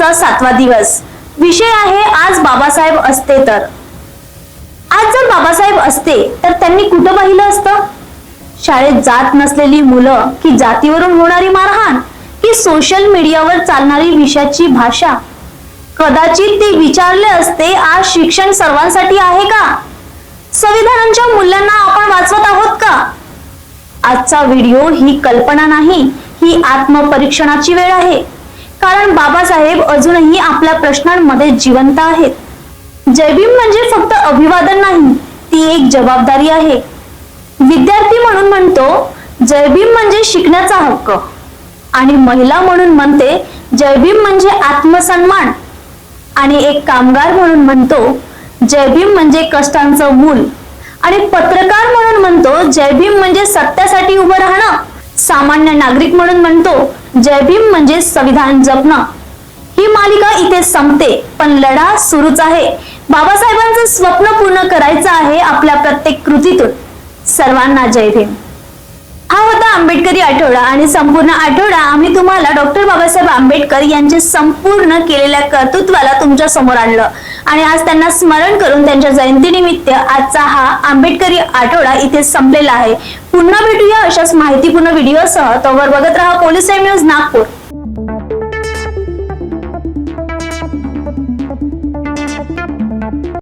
सातवा दिवस. विषय आहे आज बाबासाहेब असते तर. आज जर बाबासाहेब असते तर त्यांनी कुठं पाहिलं असतं? शाळेत जात नसलेली मुलं की जातीवरून होणारी मारहाण की सोशल मीडियावर चालणारी विषयाची भाषा? कदाचित ते विचारले असते आज शिक्षण सर्वांसाठी आहे का? संविधानांच्या मूल्यांना आपण वाचवत आहोत का? आजचा व्हिडिओ ही कल्पना नाही ही आत्मपरीक्षणाची वेळ आहे. कारण बाबासाहेब अजूनही आपल्या प्रश्नांमध्ये जिवंत आहेत. जयभीम म्हणजे फक्त अभिवादन नाही ती एक जबाबदारी आहे. विद्यार्थी म्हणून म्हणतो जयभीम म्हणजे शिकण्याचा हक्क. आणि महिला म्हणून म्हणते जयभीम म्हणजे आत्मसन्मान. आणि एक कामगार म्हणून म्हणतो जयभीम म्हणजे कष्टांचं मूल. आणि पत्रकार म्हणून म्हणतो जयभीम म्हणजे सत्यासाठी उभं राहणं. सामान्य नागरिक म्हणून म्हणतो जयभीम म्हणजे संविधान जपणं. ही मालिका इथे संपते पण लढा सुरूच आहे. बाबासाहेबांचं स्वप्न पूर्ण करायचं आहे आपल्या प्रत्येक कृतीतून. सर्वांना जय भीम. हा होता आंबेडकरी आठवडा आणि संपूर्ण आठवडा आम्ही तुम्हाला डॉक्टर बाबासाहेब आंबेडकर यांचे संपूर्ण केलेल्या कर्तृत्वाला तुमच्यासमोर आणलं. आणि आज त्यांना स्मरण करून त्यांच्या जयंतीनिमित्त आजचा हा आंबेडकरी आठवडा इथे संपलेला आहे. पुन्हा भेटूया अशाच माहितीपूर्ण व्हिडिओसह तोवर बघत राहा पोलीस टाइम न्यूज नागपूर.